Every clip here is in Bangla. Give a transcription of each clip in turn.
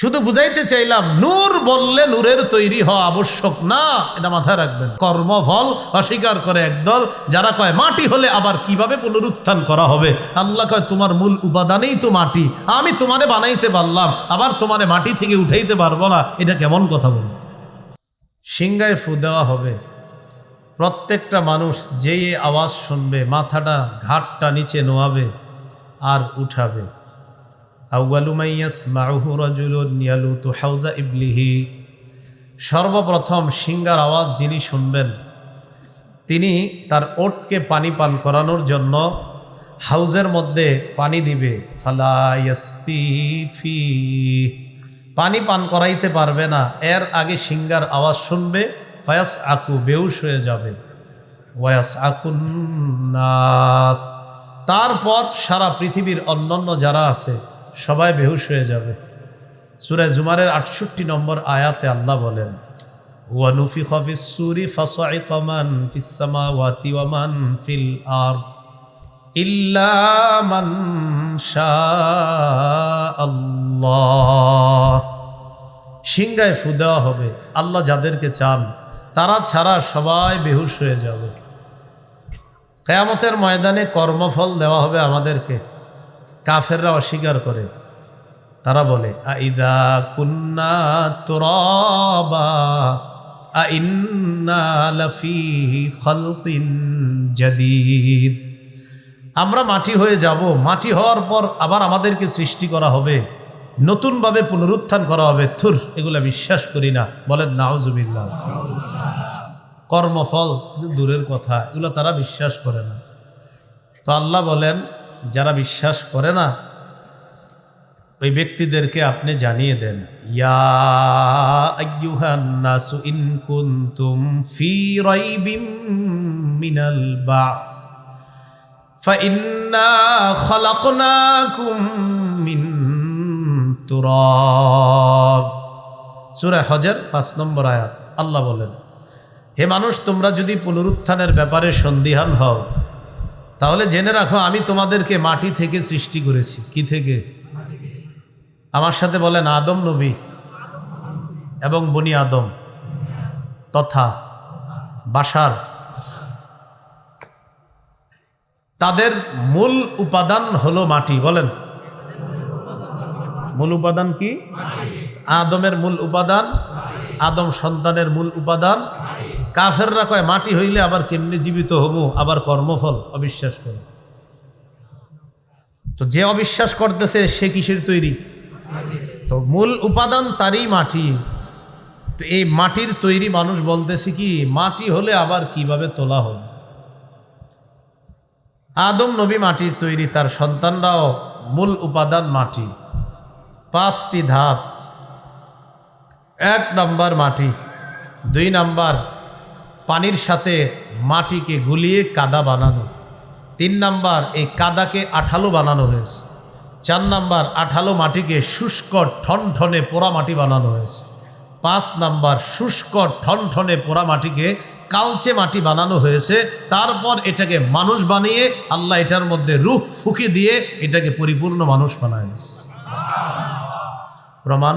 শুধু বুঝাইতে চাইলাম, নূর বললে নূরের তৈরি হওয়া আবশ্যক না, এটা মাথায় রাখবেন। কর্মফল অস্বীকার করে একদল, যারা কয়, মাটি হলে আবার কীভাবে পুনরুত্থান করা হবে? আল্লাহ কয়, তোমার মূল উপাদানেই তো মাটি, আমি তোমারে বানাইতে পারলাম, আবার তোমারে মাটি থেকে উঠাইতে পারব না। এটা কেমন কথা বল সিংগায় ফু দেওয়া হবে। প্রত্যেকটা মানুষ যেই আওয়াজ শুনবে, মাথাটা ঘাটটা নিচে নোয়াবে আর উঠাবে। ইবলিহি। সর্বপ্রথম সিঙ্গার আওয়াজ যিনি শুনবেন, তিনি তার ওটকে পানি পান করানোর জন্য হাউজের মধ্যে পানি দিবে। ফালায়াসপি ফি পানি পান করাইতে পারবে না, এর আগে সিঙ্গার আওয়াজ শুনবে ফায়াস আকু বেউস হয়ে যাবে। ওয়াস আকুন নাস। তারপর সারা পৃথিবীর অন্যান্য যারা আছে সবাই বেহুশ হয়ে যাবে। সুরায় জুমারের আটষট্টি নম্বর আয়াতে আল্লাহ বলেন ওয়ানুফি খফিস সুরি ফাসাইকামান ফিস সামাওয়াতি ওয়া মান ফিল আরদ ইল্লা মান শা আল্লাহ সিংগায় ফু দেওয়া হবে, আল্লাহ যাদেরকে চান, তারা ছাড়া সবাই বেহুশ হয়ে যাবে। কেয়ামতের ময়দানে কর্মফল দেওয়া হবে আমাদেরকে। কাফেররা অস্বীকার করে। তারা বলে, আইদা কুন্না তুরাবা জাদিদ। আমরা মাটি হয়ে যাব, মাটি হওয়ার পর আবার আমাদেরকে সৃষ্টি করা হবে, নতুনভাবে পুনরুত্থান করা হবে। থুর, এগুলো বিশ্বাস করি না। বলেন নাওজুবিল্লাহ কর্মফল দূরের কথা, এগুলো তারা বিশ্বাস করে না। তো আল্লাহ বলেন যারা বিশ্বাস করে না ওই ব্যক্তিদেরকে আপনি জানিয়ে দেন ইয়া আইয়ুহান নাসু ইন কুনতুম ফি রাইবিম মিনাল বাস فإنا خلقناكم من তুরাব সূরা হজের পাঁচ নম্বর আয়াত আল্লাহ বলেন হে মানুষ তোমরা যদি পুনরুত্থানের ব্যাপারে সন্দিহান হও তাহলে জেনে রাখো আমি তোমাদেরকে মাটি থেকে সৃষ্টি করেছি। কি থেকে? আমার সাথে বলেন আদম নবী এবং বনি আদম তথা বাসার তাদের মূল উপাদান হলো মাটি বলেন। মূল উপাদান কি? আদমের মূল উপাদান আদম সন্তানের মূল উপাদান। কাফেররা কয়, মাটি হইলে আবার কেমনি জীবিত হব? আবার কর্মফল? অবিশ্বাস করে। তো যে অবিশ্বাস করতেছে, সে কিসের তৈরি? তো মূল উপাদান তারই মাটি। তো এই মাটির তৈরি মানুষ বলতেছে কি, মাটি হলে আবার কীভাবে তোলা হবে? আদম নবী মাটির তৈরি, তার সন্তানরাও মূল উপাদান মাটি। পাঁচটি ধাপ। এক নম্বর মাটি, দুই নাম্বার পানির সাথে মাটিকে গুলিয়ে কাদা বানানো, তিন নাম্বার এই কাদাকে আঠালো বানানো হয়েছে, চার নাম্বার আঠালো মাটিকে শুষ্ক ঠনঠনে পোড়া মাটি বানানো হয়েছে, পাঁচ নাম্বার শুষ্ক ঠনঠনে পোড়া মাটিকে কালচে মাটি বানানো হয়েছে, তারপর এটাকে মানুষ বানিয়ে আল্লাহ এটার মধ্যে রুখ ফুকে দিয়ে এটাকে পরিপূর্ণ মানুষ বানায় প্রমাণ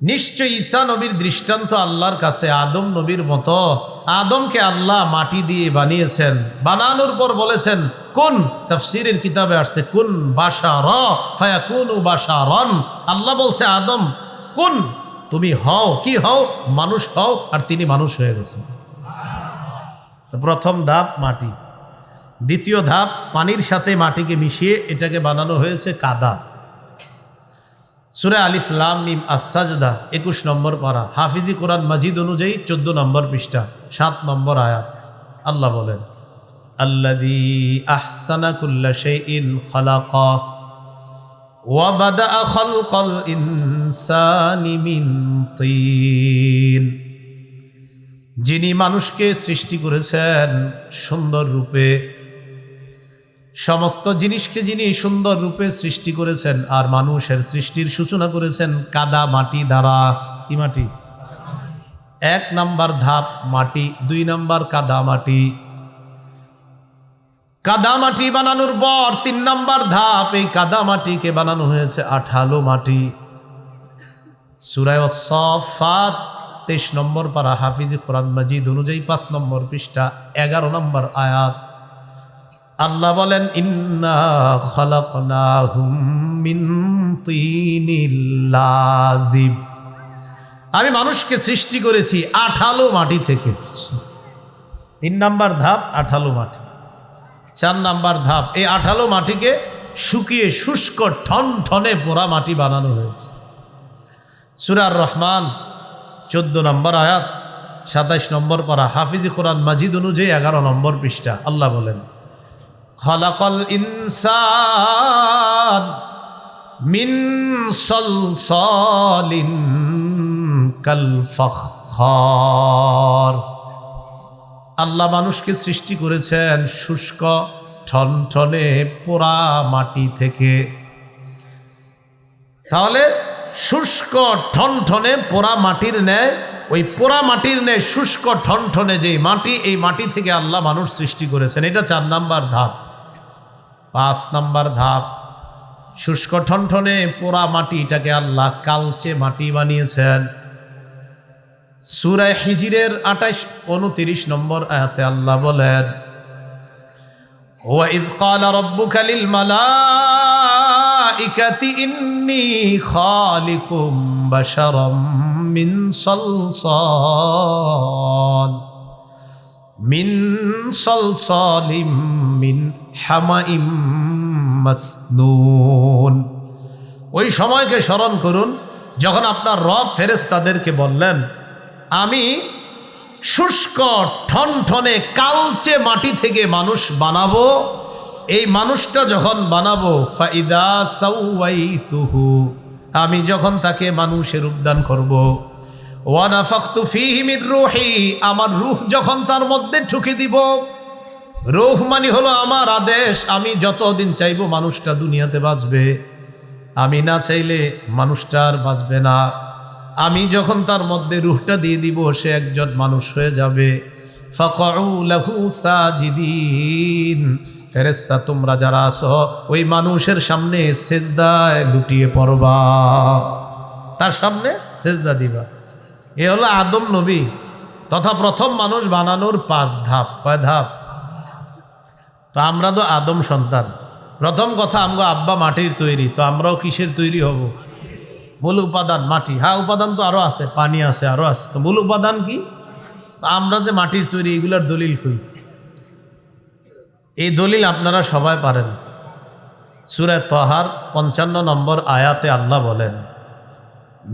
নিশ্চয় ঈসা নবীর দৃষ্টান্ত আল্লাহর কাছে আদম নবীর মতো। আদমকে আল্লাহ মাটি দিয়ে বানিয়েছেন, বানানোর পর বলেছেন, কোন তফসিরের কিতাবে আসছে, কোন বাসা র ফায়া কোন বাসা রন আল্লাহ বলছে, আদম, কোন? তুমি হও, কি হও? মানুষ হও, আর তিনি মানুষ হয়ে গেছেন। প্রথম ধাপ, মাটি। দ্বিতীয় ধাপ, পানির সাথে মাটিকে মিশিয়ে এটাকে বানানো হয়েছে কাদা। সুরে আলিফ লাম মিম আসাজদা একুশ নম্বর পারা। হাফিজি কোরআন মাজিদ অনুযায়ী চোদ্দ নম্বর পৃষ্ঠা, সাত নম্বর আয়াত। আল্লাহ বলেন আল্লাদি আহসানা ওয়া বাদা যিনি মানুষকে সৃষ্টি করেছেন সুন্দর রূপে সমস্ত জিনিসকে যিনি সুন্দর রূপে সৃষ্টি করেছেন আর মানুষের সৃষ্টির সূচনা করেছেন কাদা মাটি দ্বারা। কি মাটি? এক নাম্বার ধাপ মাটি, দুই নাম্বার কাদা মাটি। কাদা মাটি বানানোর পর তিন নাম্বার ধাপ, এই কাদা মাটিকে বানানো হয়েছে আঠালো মাটি। সুরায় সফাত তেইশ নম্বর পারা হাফিজি কোরআন মাজিদ অনুযায়ী পাঁচ নম্বর পৃষ্ঠা, এগারো নম্বর আয়াত। আল্লাহ বলেন, ইন্না লাজিব। আমি মানুষকে সৃষ্টি করেছি আঠালো মাটি থেকে। তিন নাম্বার ধাপ, আঠালো মাটি। চার নাম্বার ধাপ, এই আঠালো মাটিকে শুকিয়ে শুষ্ক ঠন ঠনে পোড়া মাটি বানানো হয়েছে। সুরার রহমান, চোদ্দ নম্বর আয়াত, সাতাইশ নম্বর পারা, হাফিজি কোরআন মাজিদ অনুযায়ী এগারো নম্বর পৃষ্ঠা, আল্লাহ বলেন খলাকল ইনসান মিন সলসলিন কাল ফখর। আল্লাহ মানুষকে সৃষ্টি করেছেন শুষ্ক, ঠনঠনে পোড়া মাটি থেকে। তাহলে শুষ্ক, ঠনঠনে পোড়া মাটির ন্যায়, ওই পোড়া মাটির ন্যায় শুষ্ক, ঠনঠনে যে মাটি, এই মাটি থেকে আল্লাহ মানুষ সৃষ্টি করেছেন। এটা চার নাম্বার ধাপ। পাঁচ নাম্বার ধাপ শুষ্ক ঠনঠনে পোড়া মাটিটাকে আল্লাহ কালচে মাটি বানিয়েছেন সুরায় হিজিরের আঠাইশ উনতিরিশ নম্বর আয়াতে আল্লাহ বলেন وإذ قال ربك للملائكة إني خالق بشرا من صلصال من صلصال من হামাইম ওই সময়কে স্মরণ করুন, যখন আপনার রব ফেরেস তাদেরকে বললেন, আমি শুষ্ক ঠনঠনে কালচে মাটি থেকে মানুষ বানাবো, এই মানুষটা যখন বানাবো, ফাইদা সাউয়াই তুহু আমি যখন তাকে মানুষের উদ্যান করব। ওয়ানা ফাক্তু ফিহিমির রুহি, আমার রুহ যখন তার মধ্যে ঠুকে দিব রুহ মানে হলো আমার আদেশ, আমি যতদিন চাইব মানুষটা দুনিয়াতে বাঁচবে। আমি না চাইলে মানুষটা আর বাঁচবে না। আমি যখন তার মধ্যে রুহটা দিয়ে দিব, সে একজন মানুষ হয়ে যাবে। ফেরেস্তা তোমরা যারা আছো, ওই মানুষের সামনে সেজদায় লুটিয়ে পড়বা। তার সামনে সেজদা দিবা। এ হলো আদম নবী। তথা প্রথম মানুষ বানানোর পাঁচ ধাপ। কয় ধাপ? তো আমরা তো আদম সন্তান। প্রথম কথা, আমগো আব্বা মাটির তৈরি, তো আমরাও কিসের তৈরি হব? মূল উপাদান মাটি। হ্যাঁ উপাদান তো আরও আছে, পানি আছে আরও আছে। তো মূল উপাদান কি? তো আমরা যে মাটির তৈরি, এগুলোর দলিল কই? এই দলিল আপনারা সবাই পারেন। সুরে তহার পঞ্চান্ন নম্বর আয়াতে আল্লাহ বলেন,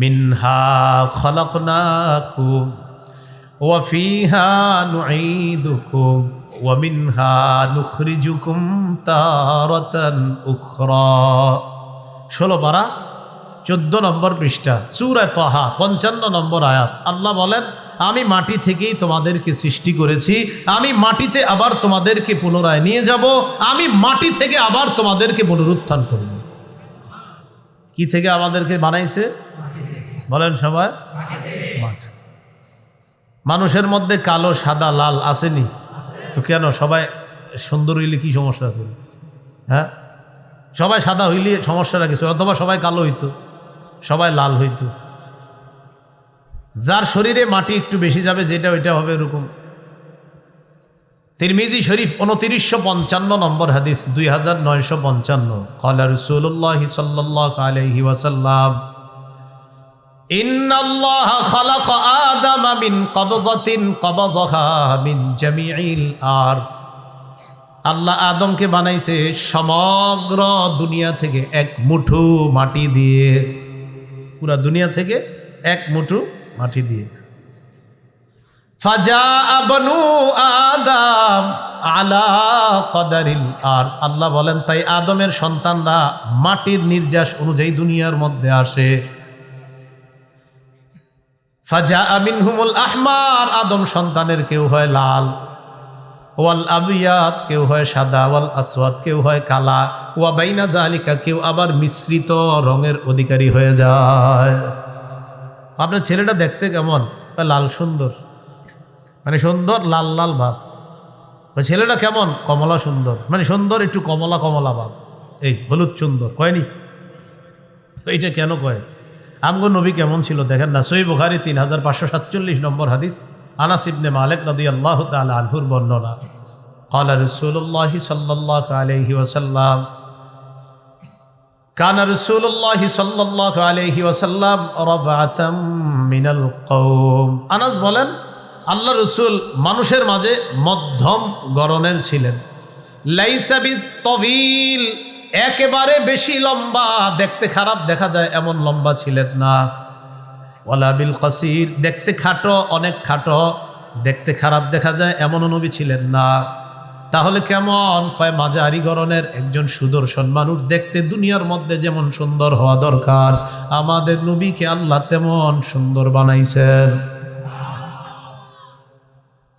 মিনহা খলকনা খলকনাকুম ওয়াফিহা নুঈদুকুম ওয়ামিনহা নুখরিজুকুম তারাতান উখরা ষোলো পারা চোদ্দ নম্বর পৃষ্ঠা সুরায় তহা পঞ্চান্ন নম্বর আয়াত। আল্লাহ বলেন আমি মাটি থেকেই তোমাদেরকে সৃষ্টি করেছি আমি মাটিতে আবার তোমাদেরকে পুনরায় নিয়ে যাব আমি মাটি থেকে আবার তোমাদেরকে পুনরুত্থান করব। কি থেকে আমাদেরকে বানাইছে? বলেন সবাই। মানুষের মধ্যে কালো, সাদা, লাল আসেনি? তো কেন? সবাই সুন্দর হইলে কি সমস্যা আছে? হ্যাঁ? সবাই সাদা হইলে সমস্যাটা কিছু অথবা সবাই কালো হইতো, সবাই লাল হইতো। যার শরীরে মাটি একটু বেশি যাবে, যেটা ওইটা হবে এরকম। তিরমিজি শরীফ উনতিরিশশো পঞ্চান্ন নম্বর হাদিস, দুই হাজার নয়শো পঞ্চান্ন। কলা রসুল্লাহ সাল্লাহ আলহি ওয়াসাল্লাম আল্লাহ আদমকে বানাইছে সমগ্র দুনিয়া থেকে এক মুঠু মাটি দিয়ে। পুরা দুনিয়া থেকে এক মুঠু মাটি দিয়ে। ফাজা আবনু আদম কদারিল আর। আল্লাহ বলেন, তাই আদমের সন্তানরা মাটির নির্যাস অনুযায়ী দুনিয়ার মধ্যে আসে। ফাজা আমিন হুমুল আহমার, আদম সন্তানের কেউ হয় লাল, ওয়াল আবিয়াত কেউ হয় সাদা, ওয়াল আসওয়াদ কেউ হয় কালা, ওয়া বাইনা জালিকা কেউ আবার মিশ্রিত রঙের অধিকারী হয়ে যায়। আপনার ছেলেটা দেখতে কেমন? লাল সুন্দর। মানে সুন্দর লাল লাল ভাব। ছেলেটা কেমন? কমলা সুন্দর। মানে সুন্দর একটু কমলা কমলা ভাব। এই হলুদ সুন্দর। কয়নি? এইটা কেন কয়? আমগো নবী কেমন ছিল দেখেন না সই বুখারি তিন হাজার পাঁচশো সাতচল্লিশ নম্বর হাদিস আনাস ইবনে মালিক রাদি আল্লাহ তালা আনহুর বর্ণনা قال رسول الله صلى الله عليه وسلم كان رسول الله صلى الله عليه وسلم ربعة من القوم আনাস বলেন আল্লাহ রসুল মানুষের মাঝে মধ্যম গরনের ছিলেন লাইসাবি তবিল একেবারে বেশি লম্বা, দেখতে খারাপ দেখা যায়, এমন লম্বা ছিলেন না। ওয়ালাবিল কাসির, দেখতে খাটো, অনেক খাটো, দেখতে খারাপ দেখা যায়, এমন নবী ছিলেন না। তাহলে কেমন? কয় মাঝারি গরনের একজন সুদর্শন মানুষ, দেখতে দুনিয়ার মধ্যে যেমন সুন্দর হওয়া দরকার, আমাদের নবীকে আল্লাহ তেমন সুন্দর বানাইছেন।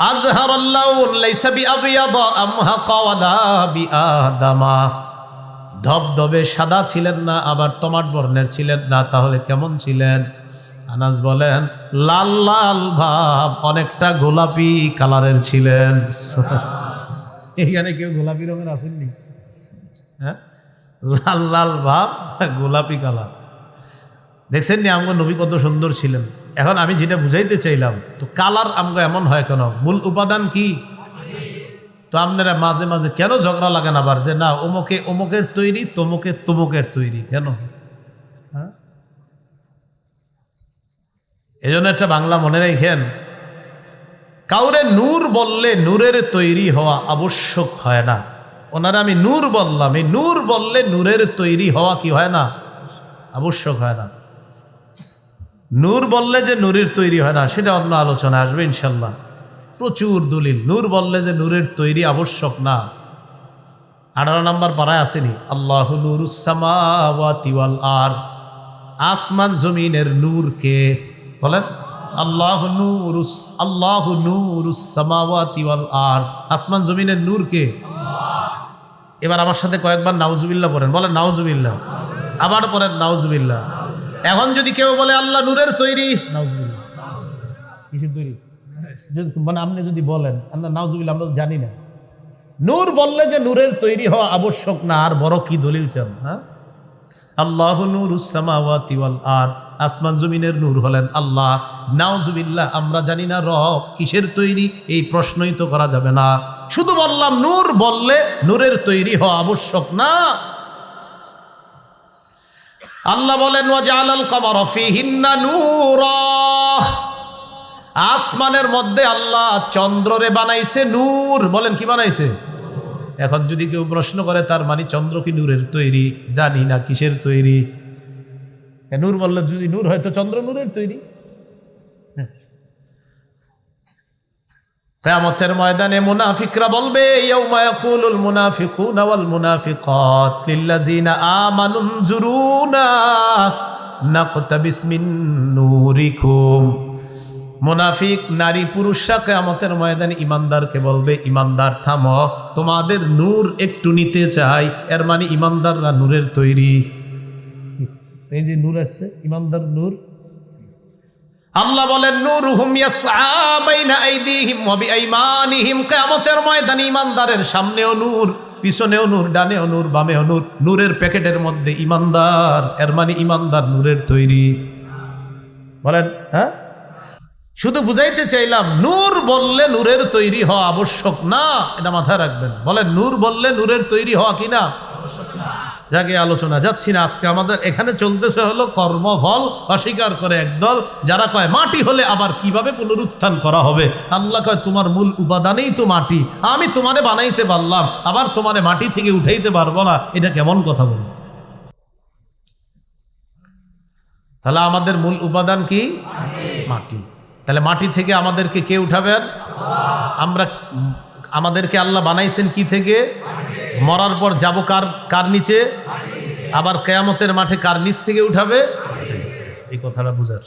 আজহার আল্লাহ লাইসা বিআবিয়াদা, আমহাকা ওয়ালা বিআদামা। ধবধবে সাদা ছিলেন না, আবার তমাট বর্ণের ছিলেন না, তাহলে কেমন ছিলেন? আনাজ বলেন, লাল লাল ভাব, অনেকটা গোলাপি কালারের ছিলেন। এখানে কেউ গোলাপি রঙের আসেননি? হ্যাঁ? লাল লাল ভাব, গোলাপি কালার। দেখছেন নি আমগো নবী কত সুন্দর ছিলেন? এখন আমি যেটা বুঝাইতে চাইলাম, তো কালার আমগো এমন হয় কেন? মূল উপাদান কি? তো আপনারা মাঝে মাঝে কেন ঝগড়া লাগান আবার? যে না, অমুকে অমুকের তৈরি, তমুকে তমুকের তৈরি, কেন? হ্যাঁ? এই জন্য একটা বাংলা মনে রেখেন, কাউরে নূর বললে নূরের তৈরি হওয়া আবশ্যক হয় না। ওনারা আমি নূর বললাম, এই নূর বললে নূরের তৈরি হওয়া কি হয় না? আবশ্যক হয় না। নূর বললে যে নূরের তৈরি হয় না, সেটা অন্য আলোচনা আসবে ইনশাল্লাহ। প্রচুর দলিল। নূর বললে যে নূরের তৈরি আবশ্যক না। আঠারো নম্বর পাড়ায় আসেনি, আল্লাহ নুরুসামাওয়াতিওয়াল আর আসমান জমিনের নূর কে? বলেন, আল্লাহ নূরুস, আল্লাহ নুরুসামাওয়াতিওয়াল আর আসমান জমিনের নূর কে? এবার আমার সাথে কয়েকবার নাউজুবিল্লাহ পড়েন। বলেন, নাউজুবিল্লাহ। আবার পড়েন, নাউজুবিল্লাহ। এখন যদি কেউ বলে, আল্লাহ নূরের তৈরি, নাউজুবিল্লাহ। কিসের তৈরি? মানে আপনি যদি বলেন, আমরা নাউজুবিল্লাহ আমরা জানি না। নূর বললে যে নূরের তৈরি হওয়া আবশ্যক না, আর বড় কি দলিল চান হ্যাঁ? আল্লাহ নুরুসামাওয়াতি ওয়াল আর, আসমান জমিনের নূর হলেন আল্লাহ। নাউজুবিল্লাহ, আমরা জানি না রব কিসের তৈরি, এই প্রশ্নই তো করা যাবে না। শুধু বললাম নূর বললে নূরের তৈরি হওয়া আবশ্যক না। আল্লাহ বলেন ওয়াজালাল কমর ফিহিন্না নূরা। আসমানের মধ্যে আল্লাহ চন্দ্ররে বানাইছে নূর। বলেন, কি বানাইছে? এখন যদি কেউ প্রশ্ন করে, তার মানে চন্দ্র কি নূরের তৈরি? জানি না, কিসের তৈরি? নূর বললে যদি নূর হয়, তো চন্দ্র নূরের তৈরি। কিয়ামতের ময়দানে মুনাফিকরা বলবে নূরিকুম। মুনাফিক, নারী, পুরুষরা কেয়ামতের ময়দানে ইমানদারকে বলবে, ইমানদার, থাম, তোমাদের নূর একটু নিতে চাই। এর মানে ইমানদাররা নূরের তৈরি। এই যে নূর আসছে, ইমানদার নূর। আল্লাহ বলেন নূর কিয়ামতের ময়দানে ইমানদারের সামনেও নূর, পিছনেও নূর, ডানেও নূর, বামেও নূর, নূরের প্যাকেটের মধ্যে ইমানদার। এর মানে ইমানদার নূরের তৈরি। বলেন হ্যাঁ? শুধু বুঝাইতে চাইলাম, নূর বললে নূরের তৈরি হওয়া আবশ্যক না, এটা মাথায় রাখবেন। বলেন, নূর বললে নূরের তৈরি হওয়া কি না? যাকে আলোচনা, যাচ্ছি না আজকে। আমাদের এখানে চলতেছে হলো কর্মফল অস্বীকার করে একদল যারা কয়, মাটি হলে আবার কীভাবে পুনরুত্থান করা হবে? আল্লাহ কয়, তোমার মূল উপাদানেই তো মাটি। আমি তোমারে বানাইতে পারলাম, আবার তোমারে মাটি থেকে উঠাইতে পারব না। এটা কেমন কথা বল তাহলে আমাদের মূল উপাদান কি? মাটি। তাহলে মাটি থেকে আমাদেরকে কে উঠাবেন আমরা, আমাদেরকে আল্লাহ বানাইছেন কি থেকে? মরার পর যাব কার কার নিচে? আবার কেয়ামতের মাঠে কার নিচ থেকে উঠাবে? এই কথাটা বুঝার।